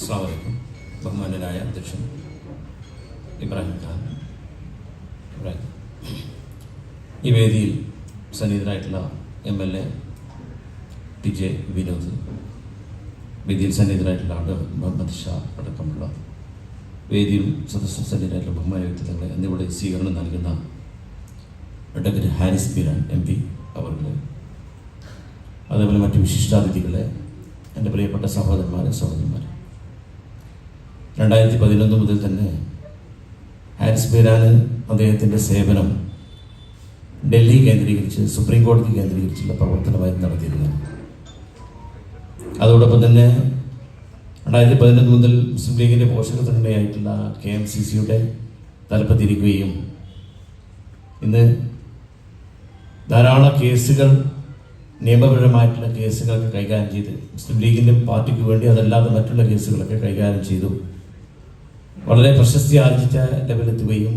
അസ്സാം ബഹുമാനായ അധ്യക്ഷൻ ഇബ്രാഹിം ഖാൻ. ഇബ്രാഹിം. ഈ വേദിയിൽ സന്നിഹിതരായിട്ടുള്ള M L A T J Vinod വേദിയിൽ സന്നിഹിതരായിട്ടുള്ള മുഹമ്മദ് ഷാ അടക്കമുള്ള വേദിയും സദസ്സ സന്നിഹിതരായിട്ടുള്ള ബഹുമാന വ്യക്തിത്വങ്ങളെ എന്നിവിടെ സ്വീകരണം നൽകുന്ന advocate Haris Biran M P അവർക്ക് അതേപോലെ മറ്റു വിശിഷ്ടാതിഥികളെ എന്റെ പ്രിയപ്പെട്ട സഹോദരന്മാരെ സഹോദരന്മാരെ രണ്ടായിരത്തി പതിനൊന്ന് മുതൽ തന്നെ ഹാരിസ് ബീരാന് അദ്ദേഹത്തിന്റെ സേവനം ഡൽഹി കേന്ദ്രീകരിച്ച് സുപ്രീം കോടതി കേന്ദ്രീകരിച്ചുള്ള പ്രവർത്തനമായി നടത്തിയിരുന്നത്. അതോടൊപ്പം തന്നെ രണ്ടായിരത്തി പതിനൊന്ന് മുതൽ മുസ്ലിം ലീഗിന്റെ പോഷക സംഘടനയായിട്ടുള്ള കെ എം സി സിയുടെ തലപ്പത്തിരിക്കുകയും ഇന്ന് ധാരാളം കേസുകൾ നിയമപരമായിട്ടുള്ള കേസുകളൊക്കെ കൈകാര്യം ചെയ്ത് മുസ്ലിം ലീഗിന്റെ പാർട്ടിക്ക് വേണ്ടി അതല്ലാതെ മറ്റുള്ള കേസുകളൊക്കെ കൈകാര്യം ചെയ്തു. വളരെ പ്രശസ്തി ആർജിച്ച ലെവലെത്തുകയും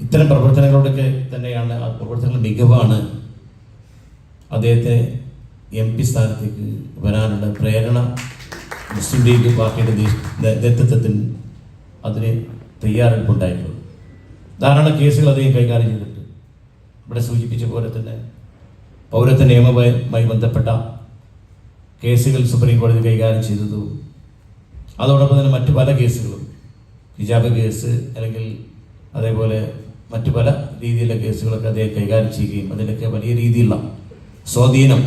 ഇത്തരം പ്രവർത്തനങ്ങളോടൊക്കെ തന്നെയാണ് ആ പ്രവർത്തനങ്ങൾ മികവാണ് അദ്ദേഹത്തെ എം പി സ്ഥാനത്തേക്ക് വരാനുള്ള പ്രേരണ മുസ്ലിം ലീഗ് പാർട്ടിയുടെ നേതൃത്വത്തിൽ അതിന് തയ്യാറെടുപ്പുണ്ടായിട്ടുള്ളത്. ധാരാളം കേസുകൾ അദ്ദേഹം കൈകാര്യം ചെയ്തിട്ടുണ്ട്. ഇവിടെ സൂചിപ്പിച്ച പോലെ തന്നെ പൗരത്വ നിയമവുമായി ബന്ധപ്പെട്ട കേസുകൾ സുപ്രീം കോടതി കൈകാര്യം ചെയ്തതു അതോടൊപ്പം തന്നെ മറ്റു പല കേസുകളും. ഹിജാബ് കേസ് അല്ലെങ്കിൽ അതേപോലെ മറ്റു പല രീതിയിലുള്ള കേസുകളൊക്കെ അദ്ദേഹം കൈകാര്യം ചെയ്യുകയും അതിലൊക്കെ വലിയ രീതിയിലുള്ള സ്വാധീനം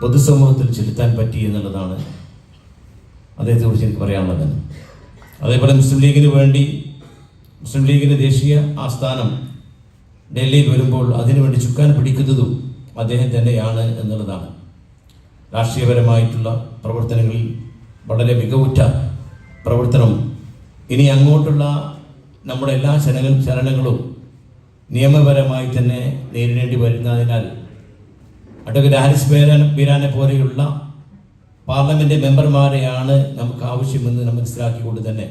പൊതുസമൂഹത്തിൽ ചെലുത്താൻ പറ്റി എന്നുള്ളതാണ് അദ്ദേഹത്തെക്കുറിച്ച് എനിക്ക് പറയാനുള്ളത്. അതേപോലെ മുസ്ലിം ലീഗിന് വേണ്ടി മുസ്ലിം ലീഗിന്റെ ദേശീയ ആസ്ഥാനം ഡൽഹിയിൽ വരുമ്പോൾ അതിനുവേണ്ടി ചുക്കാൻ പിടിക്കുന്നതും അദ്ദേഹം തന്നെയാണ് എന്നുള്ളതാണ്. രാഷ്ട്രീയപരമായിട്ടുള്ള പ്രവർത്തനങ്ങളിൽ വളരെ മികവുറ്റ പ്രവർത്തനം. ഇനി അങ്ങോട്ടുള്ള നമ്മുടെ എല്ലാ ചലന ചലനങ്ങളും നിയമപരമായി തന്നെ നേരിടേണ്ടി വരുന്നതിനാൽ അഡ്വക്കേറ്റ് ഹാരിസ് ബീരാനെ പോലെയുള്ള പാർലമെന്റ് മെമ്പർമാരെയാണ് നമുക്ക് ആവശ്യമെന്ന് നമ്മൾ മനസ്സിലാക്കിക്കൊണ്ട് തന്നെ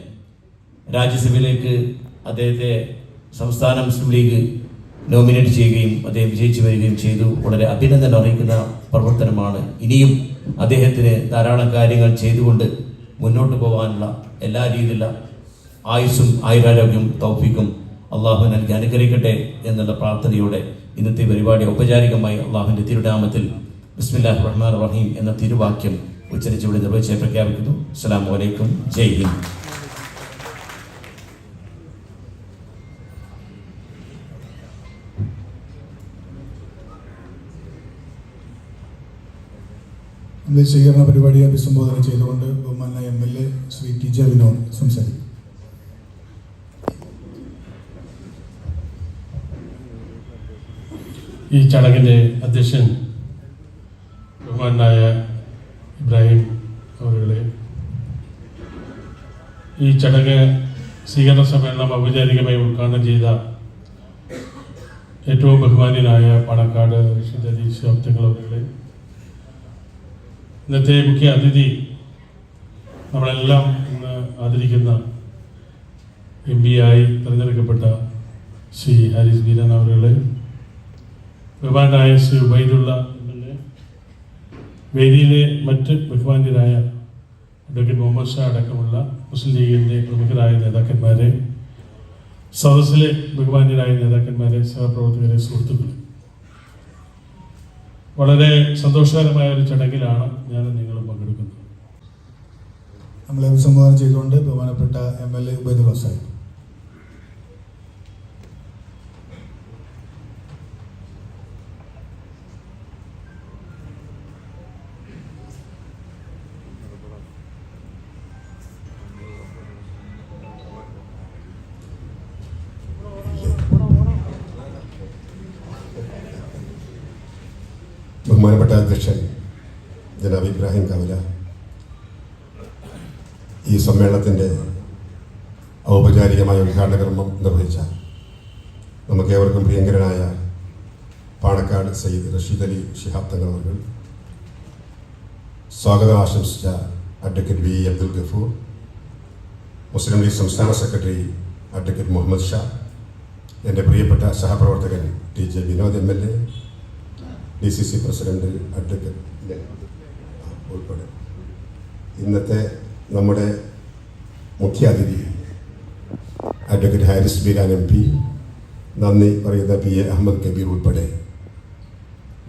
രാജ്യസഭയിലേക്ക് അദ്ദേഹത്തെ സംസ്ഥാന മുസ്ലിം ലീഗ് നോമിനേറ്റ് ചെയ്യുകയും അദ്ദേഹം വിജയിച്ചു വരികയും ചെയ്തു. വളരെ അഭിനന്ദനം അറിയിക്കുന്ന പ്രവർത്തനമാണ്. ഇനിയും അദ്ദേഹത്തിന് ധാരാളം കാര്യങ്ങൾ ചെയ്തുകൊണ്ട് മുന്നോട്ട് പോകാനുള്ള എല്ലാ രീതിയിലുള്ള ആയുസ്സും ആയുരാരോഗ്യം തൗഫിക്കും അള്ളാഹു നൽകി അനുഗ്രഹിക്കട്ടെ എന്നുള്ള പ്രാർത്ഥനയോടെ ഇന്നത്തെ പരിപാടി ഔപചാരികമായി അള്ളാഹുവിന്റെ തിരുനാമത്തിൽ ബിസ്മില്ലാഹ് റഹ്മാൻ റഹീം എന്ന തിരുവാക്യം ഉച്ചരിച്ചുവിടെ നിർവഹിച്ച് പ്രഖ്യാപിക്കുന്നു. അസ്സാം വലൈക്കും ജയ് ഹിന്ദ്. സ്വീകരണ പരിപാടിയെ അഭിസംബോധന ചെയ്തുകൊണ്ട് ബഹുമാന M L A Shri T J Vinod സംസാരിക്കും. ഈ ചടങ്ങിന്റെ അധ്യക്ഷൻ ബഹുമാനായ ഇബ്രാഹിം അവരുടെ ഈ ചടങ്ങ് സ്വീകരണ സമ്മേളനം ഔപചാരികമായി ഉദ്ഘാടനം ചെയ്ത ഏറ്റവും ബഹുമാന്യനായ പാണക്കാട് റഷീദ് അലി അവരുടെ ഇന്നത്തെ മുഖ്യ അതിഥി നമ്മളെല്ലാം ഇന്ന് ആദരിക്കുന്ന എം പി ആയി തിരഞ്ഞെടുക്കപ്പെട്ട ശ്രീ ഹാരിസ് ഗീരൻ അവരുടെ ബഹുമാനായ ശ്രീ ഉബൈദുള്ള വേദിയിലെ മറ്റ് ബഹുമാന്യരായ അഡ്വക്കേറ്റ് മുഹമ്മദ് ഷാ അടക്കമുള്ള മുസ്ലിം ലീഗിന്റെ പ്രമുഖരായ നേതാക്കന്മാരെ സദസ്സിലെ ബഹുമാന്യരായ നേതാക്കന്മാരെ സഹപ്രവർത്തകരെ സുഹൃത്തുക്കളെ വളരെ സന്തോഷകരമായ ഒരു ചടങ്ങിലാണ് ഞാൻ നിങ്ങളും പങ്കെടുക്കുന്നത്. നമ്മളെ അഭിസംബോധന ചെയ്തുകൊണ്ട് ബഹുമാനപ്പെട്ട M L A Upendra Sahib. ബഹുമാനപ്പെട്ട അധ്യക്ഷൻ ജനാബ് ഇബ്രാഹിം കവല ഈ സമ്മേളനത്തിന്റെ ഔപചാരികമായ ഉദ്ഘാടന കർമ്മം നിർവഹിച്ച നമുക്കേവർക്കും പ്രിയങ്കരനായ പാണക്കാട് സയ്യിദ് റഷീദ് അലി ശിഹാബ് തങ്ങൾ അവർ സ്വാഗതം ആശംസിച്ച അഡ്വക്കേറ്റ് വി അബ്ദുൽ ഗഫൂർ. മുസ്ലിം ലീഗ് സംസ്ഥാന സെക്രട്ടറി അഡ്വക്കേറ്റ് മുഹമ്മദ് ഷാ. എന്റെ പ്രിയപ്പെട്ട സഹപ്രവർത്തകൻ T J Vinod M L A. D C C president advocate ഉൾപ്പെടെ. ഇന്നത്തെ നമ്മുടെ മുഖ്യാതിഥി advocate Haris Biran M P. നന്ദി പറയുന്ന പി എ അഹമ്മദ് കബീർ ഉൾപ്പെടെ.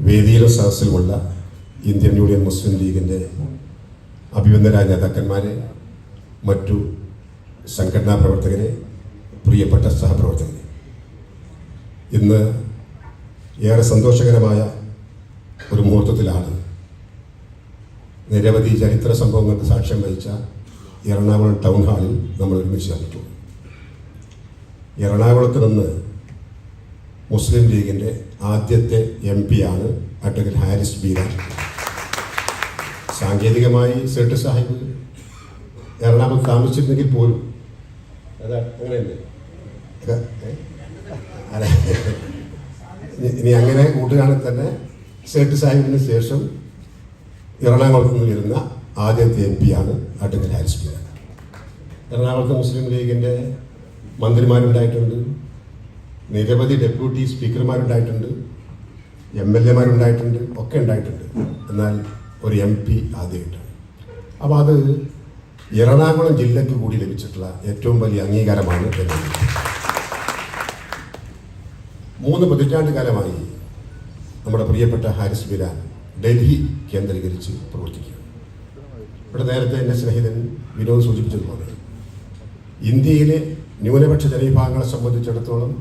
വേദിയിലും സദസ്സിലുമുള്ള ഇന്ത്യൻ യൂണിയൻ മുസ്ലിം ലീഗിന്റെ അഭിനന്ദരായ നേതാക്കന്മാരെ മറ്റു സംഘടനാ പ്രവർത്തകരെ പ്രിയപ്പെട്ട സഹപ്രവർത്തകരെ. ഇന്ന് ഏറെ സന്തോഷകരമായ ഒരു മുഹൂർത്തത്തിലാണ്. നിരവധി ചരിത്ര സംഭവങ്ങൾക്ക് സാക്ഷ്യം വഹിച്ച എറണാകുളം ടൗൺ ഹാളിൽ നമ്മൾ ഒരുമിച്ച് കണ്ടിട്ടുള്ളൂ എറണാകുളത്ത് നിന്ന് മുസ്ലിം ലീഗിന്റെ ആദ്യത്തെ എം പി ആണ് അഡ്വക്കേറ്റ് ഹാരിസ് ബീരാൻ. സാങ്കേതികമായി സെട്ട് സാഹിബ് എറണാകുളം താമസിച്ചിരുന്നെങ്കിൽ പോലും. അങ്ങനെയല്ലേ? അല്ല. ഇനി- അങ്ങനെ കൂട്ടുകാണെങ്കിൽ തന്നെ സേട്ട് സാഹിബിന് ശേഷം എറണാകുളത്ത് നിന്ന് വരുന്ന ആദ്യത്തെ എം പി ആണ് അഡ്വക്കേറ്റ് ഹാരിസ് ബീരാൻ എറണാകുളത്ത് മുസ്ലിം ലീഗിന്റെ മന്ത്രിമാരുണ്ടായിട്ടുണ്ട്. നിരവധി ഡെപ്യൂട്ടി സ്പീക്കർമാരുണ്ടായിട്ടുണ്ട്. എം എൽ എമാരുണ്ടായിട്ടുണ്ട്. ഒക്കെ ഉണ്ടായിട്ടുണ്ട്. എന്നാൽ ഒരു എം പി ആദ്യമായിട്ടാണ്. അപ്പോൾ അത് എറണാകുളം ജില്ലയ്ക്ക് കൂടി ലഭിച്ചിട്ടുള്ള ഏറ്റവും വലിയ അംഗീകാരമാണ് മൂന്ന് പതിറ്റാണ്ട് കാലമായി നമ്മുടെ പ്രിയപ്പെട്ട ഹാരിസ് ബിരാൻ ഡൽഹി കേന്ദ്രീകരിച്ച് പ്രവർത്തിക്കുക ഇവിടെ നേരത്തെ എന്റെ സ്നേഹിതൻ വിനോദ് സൂചിപ്പിച്ചതുപോലെ ഇന്ത്യയിലെ ന്യൂനപക്ഷ ജനവിഭാഗങ്ങളെ സംബന്ധിച്ചിടത്തോളം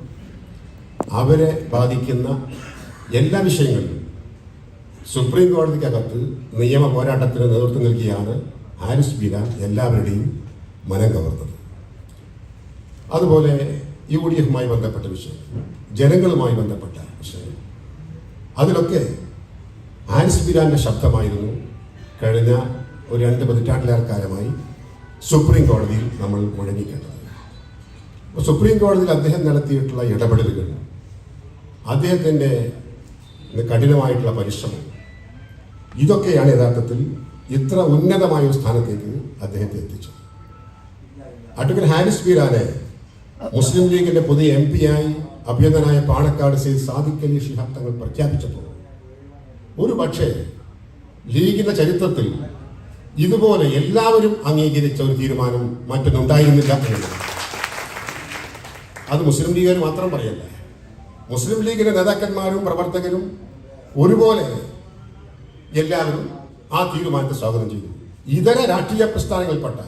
അവരെ ബാധിക്കുന്ന എല്ലാ വിഷയങ്ങളിലും സുപ്രീം കോടതിക്കകത്ത് നിയമ പോരാട്ടത്തിന് നേതൃത്വം നൽകിയാണ് ഹാരിസ് ബിരാൻ എല്ലാവരുടെയും മനം കവർന്നത്. അതുപോലെ യു ഡി എഫുമായി ബന്ധപ്പെട്ട വിഷയം ജനങ്ങളുമായി ബന്ധപ്പെട്ട വിഷയം അതിലൊക്കെ ഹാരിസ് ബിരാന്റെ ശബ്ദമായിരുന്നു. കഴിഞ്ഞ ഒരു രണ്ട് പതിറ്റാണ്ടിലേറെ കാലമായി സുപ്രീം കോടതിയിൽ നമ്മൾ മുഴങ്ങിക്കേണ്ടത്. സുപ്രീം കോടതിയിൽ അദ്ദേഹം നടത്തിയിട്ടുള്ള ഇടപെടലുകൾ അദ്ദേഹത്തിന്റെ കഠിനമായിട്ടുള്ള പരിശ്രമം ഇതൊക്കെയാണ് യഥാർത്ഥത്തിൽ ഇത്ര ഉന്നതമായ ഒരു സ്ഥാനത്തേക്ക് അദ്ദേഹത്തെ എത്തിച്ചത്. അഡ്വക്കേറ്റ് ഹാരിസ് ബീരാനെ മുസ്ലിം ലീഗിന്റെ പുതിയ എം ആയി അഭ്യന്തനായ പാണക്കാട് സി സാദിഖ് അലി ഷിഹാബ് തങ്ങൾ പ്രഖ്യാപിച്ചപ്പോൾ ഒരു പക്ഷേ ലീഗിന്റെ ചരിത്രത്തിൽ ഇതുപോലെ എല്ലാവരും അംഗീകരിച്ച ഒരു തീരുമാനം മറ്റൊന്നുണ്ടായിരുന്നില്ല അത് മുസ്ലിം ലീഗുകാർ മാത്രം പറയല്ല. മുസ്ലിം ലീഗിന്റെ നേതാക്കന്മാരും പ്രവർത്തകരും ഒരുപോലെ എല്ലാവരും ആ തീരുമാനത്തെ സ്വാഗതം ചെയ്തു. ഇതര രാഷ്ട്രീയ പ്രസ്ഥാനങ്ങളിൽപ്പെട്ട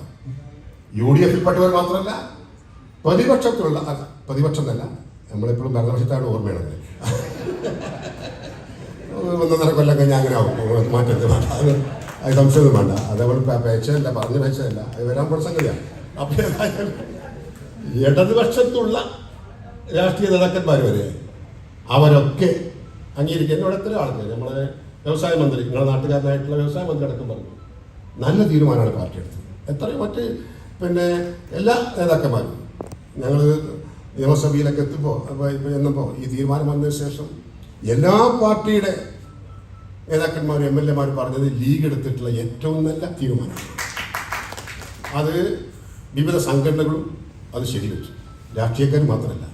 യു ഡി എഫിൽപ്പെട്ടവർ മാത്രമല്ല പ്രതിപക്ഷത്തിലുള്ള പ്രതിപക്ഷം എന്നല്ല നമ്മളെപ്പോഴും ഭരണപക്ഷത്താണ് ഓർമ്മയാണത്. ഒന്നൊന്നര കൊല്ലം കഴിഞ്ഞാൽ അങ്ങനെ ആവും. മാറ്റരുത് വേണ്ട അത് അത് സംശയമൊന്നും വേണ്ട. അവൾ പേച്ചയല്ല പറഞ്ഞു പേച്ചയല്ല അത് വരാൻ പോണ സംഗതിയാണ് ഏതായാലും ഇടതുപക്ഷത്തുള്ള രാഷ്ട്രീയ നേതാക്കന്മാർ വരെ അവരൊക്കെ അംഗീകരിക്കുന്ന ഇവിടെ എത്ര ആളുകൾ നമ്മളെ വ്യവസായ മന്ത്രി നിങ്ങളുടെ നാട്ടുകാരനായിട്ടുള്ള വ്യവസായ മന്ത്രി അടക്കം പറഞ്ഞു. നല്ല തീരുമാനമാണ് പാർട്ടി എടുത്തത്. എത്രയോ മറ്റ് പിന്നെ എല്ലാ നേതാക്കന്മാരും. ഞങ്ങൾ നിയമസഭയിലൊക്കെ എത്തുമ്പോൾ എന്നപ്പോൾ ഈ തീരുമാനം വന്നതിന് ശേഷം എല്ലാ പാർട്ടിയുടെ നേതാക്കന്മാരും എം എൽ എമാരും പറഞ്ഞത് ലീഗ് എടുത്തിട്ടുള്ള ഏറ്റവും നല്ല തീരുമാനമാണ് അത് വിവിധ സംഘടനകളും അത് ശരിവെച്ചു. രാഷ്ട്രീയക്കാർ മാത്രമല്ല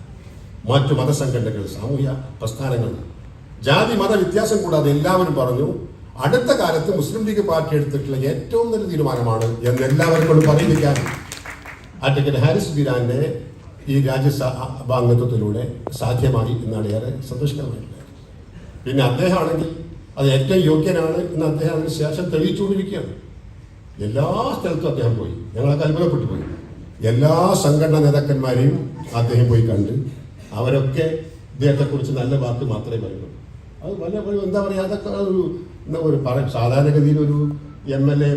മറ്റു മതസംഘടനകൾ സാമൂഹ്യ പ്രസ്ഥാനങ്ങൾ ജാതി മത വ്യത്യാസം കൂടാതെ എല്ലാവരും പറഞ്ഞു അടുത്ത കാലത്ത് മുസ്ലിം ലീഗ് പാർട്ടി എടുത്തിട്ടുള്ള ഏറ്റവും നല്ല തീരുമാനമാണ് എന്ന് എല്ലാവരും കൊണ്ട് പറയുന്നില്ല അഡ്വക്കേറ്റ് ഹാരിസ് ബിരാന്റെ ഈ രാജ്യസഭാംഗത്വത്തിലൂടെ സാധ്യമായി എന്നാണ് ഏറെ സന്തോഷകരമായിട്ടുള്ളത്. പിന്നെ അദ്ദേഹമാണെങ്കിൽ അത് ഏറ്റവും യോഗ്യനാണ് എന്ന് അദ്ദേഹം അതിന് ശേഷം തെളിയിച്ചുകൊണ്ടിരിക്കുകയാണ്. എല്ലാ സ്ഥലത്തും അദ്ദേഹം പോയി. ഞങ്ങളൊക്കെ അത്ഭുതപ്പെട്ടു പോയി. എല്ലാ സംഘടനാ നേതാക്കന്മാരെയും അദ്ദേഹം പോയി കണ്ട് അവരൊക്കെ ഇദ്ദേഹത്തെക്കുറിച്ച് നല്ല വാക്ക് മാത്രമേ പറയുള്ളൂ. അത് വലിയ എന്താ പറയുക അതൊക്കെ ഒരു പറ സാധാരണഗതിയിൽ ഒരു എം എൽ എ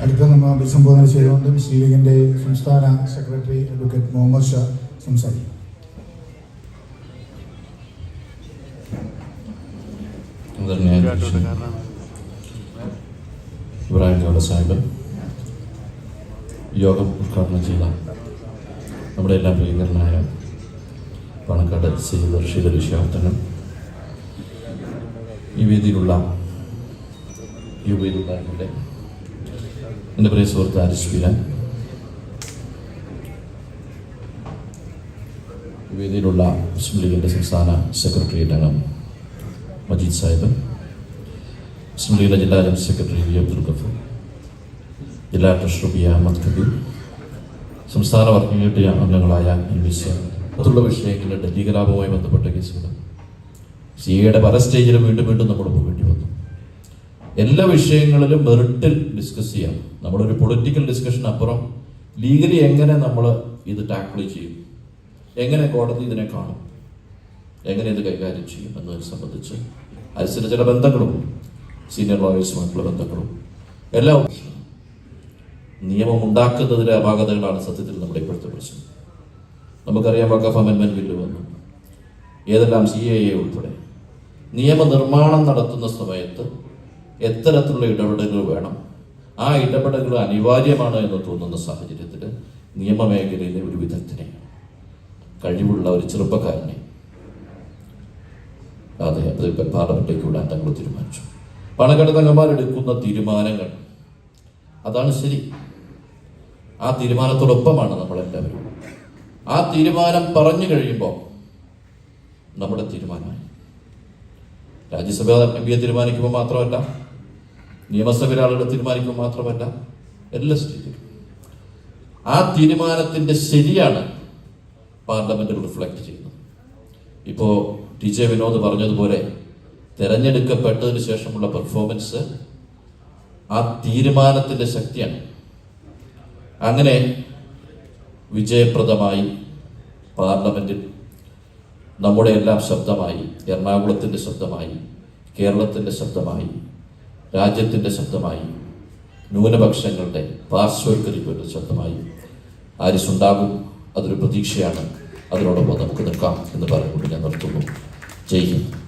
അടുത്ത നമ്മൾ അഭിസംബോധന ചെയ്തുകൊണ്ട് മുസ്ലിം ലീഗിന്റെ സംസ്ഥാന സെക്രട്ടറി അഡ്വക്കേറ്റ് മുഹമ്മദ് ഷാ സംസാരിക്കും. ഇബ്രാഹിം ഗൗഡ സാഹിബ് യോഗം ഉദ്ഘാടനം ചെയ്ത നമ്മുടെ എല്ലാ പ്രിയങ്കരനായ പണക്കാട് സയ്യിദ് റഷീദ് അലി ഈ വേദിയിലുള്ള യുവയിലുള്ള പ്രിയ സുഹൃത്ത് ഈ വേദിയിലുള്ള മുസ്ലിം ലീഗിന്റെ സംസ്ഥാന സെക്രട്ടേറിയറ്റ് അംഗം മജീദ് സാഹിബ് മുസ്ലിം ലീഗിലെ ജില്ലാ general secretary V Abdul Gafoor ജില്ലാ ട്രഷറർ ബി അഹമ്മദ് കബീർ സംസ്ഥാന വർക്കിംഗ് കമ്മിറ്റി അംഗങ്ങളായ എൻ വി സി മറ്റുള്ള വിഷയങ്ങളിൽ ഡൽഹി കലാപവുമായി ബന്ധപ്പെട്ട കേസുകൾ സി എയുടെ പല സ്റ്റേജിലും വീണ്ടും വീണ്ടും നമ്മൾ പോകേണ്ടി എല്ലാ വിഷയങ്ങളിലും മെറിറ്റിൽ ഡിസ്കസ് ചെയ്യാം. നമ്മളൊരു പൊളിറ്റിക്കൽ ഡിസ്കഷൻ അപ്പുറം ലീഗലി എങ്ങനെ നമ്മൾ ഇത് ടാക്കിൾ ചെയ്യും? എങ്ങനെ കോടതി ഇതിനെ കാണും? എങ്ങനെ ഇത് കൈകാര്യം ചെയ്യും എന്നതിനെ സംബന്ധിച്ച് അതിന് ചില ബന്ധങ്ങളും സീനിയർ ലോയേഴ്സുമായിട്ടുള്ള ബന്ധങ്ങളും എല്ലാം നിയമം ഉണ്ടാക്കുന്നതിലെ അപാകതകളാണ് സത്യത്തിൽ നമ്മുടെ ഇപ്പോഴത്തെ പ്രശ്നം. നമുക്കറിയാം വക്കഫ് അമെന്റ്മെന്റ് ബില്ല് വന്നു. ഏതെല്ലാം സി എ എ ഉൾപ്പെടെ. നിയമനിർമ്മാണം നടത്തുന്ന സമയത്ത് എത്തരത്തിലുള്ള ഇടപെടലുകൾ വേണം? ആ ഇടപെടലുകൾ അനിവാര്യമാണ് എന്ന് തോന്നുന്ന സാഹചര്യത്തിൽ നിയമമേഖലയിലെ ഒരു വിദഗ്ധനെ കഴിവുള്ള ഒരു ചെറുപ്പക്കാരനെ അതെ അത് പാർലമെന്റിലേക്ക് വിടാൻ തങ്ങൾ തീരുമാനിച്ചു. തങ്ങന്മാർ എടുക്കുന്ന തീരുമാനങ്ങൾ അതാണ് ശരി. ആ തീരുമാനത്തോടൊപ്പമാണ് നമ്മളെല്ലാവരും. ആ തീരുമാനം പറഞ്ഞു കഴിയുമ്പോൾ നമ്മുടെ തീരുമാനമായി. രാജ്യസഭ എം പിയെ തീരുമാനിക്കുമ്പോൾ മാത്രമല്ല നിയമസഭയിലെ തീരുമാനിക്കുക മാത്രമല്ല എല്ലാ സ്റ്റേറ്റിലും. ആ തീരുമാനത്തിന്റെ ശരിയാണ് പാർലമെന്റിൽ റിഫ്ലക്ട് ചെയ്യുന്നത്. ഇപ്പോ ടി ജെ വിനോദ് പറഞ്ഞതുപോലെ തിരഞ്ഞെടുക്കപ്പെട്ടതിന് ശേഷമുള്ള പെർഫോമൻസ് ആ തീരുമാനത്തിന്റെ ശക്തിയാണ്. അങ്ങനെ വിജയപ്രദമായി പാർലമെന്റിൽ നമ്മുടെ എല്ലാം ശബ്ദമായി എറണാകുളത്തിന്റെ ശബ്ദമായി കേരളത്തിന്റെ ശബ്ദമായി രാജ്യത്തിന്റെ ശബ്ദമായി ന്യൂനപക്ഷങ്ങളുടെ പാർശ്വവൽക്കരിക്കുന്ന ശബ്ദമായി ആരിസുണ്ടാകും അതൊരു പ്രതീക്ഷയാണ്. അതിനോടൊപ്പം നമുക്ക് നിൽക്കാം എന്ന് പറഞ്ഞുകൊണ്ട് ഞാൻ നിർത്തുന്നു. ജയ് ഹിന്ദ്.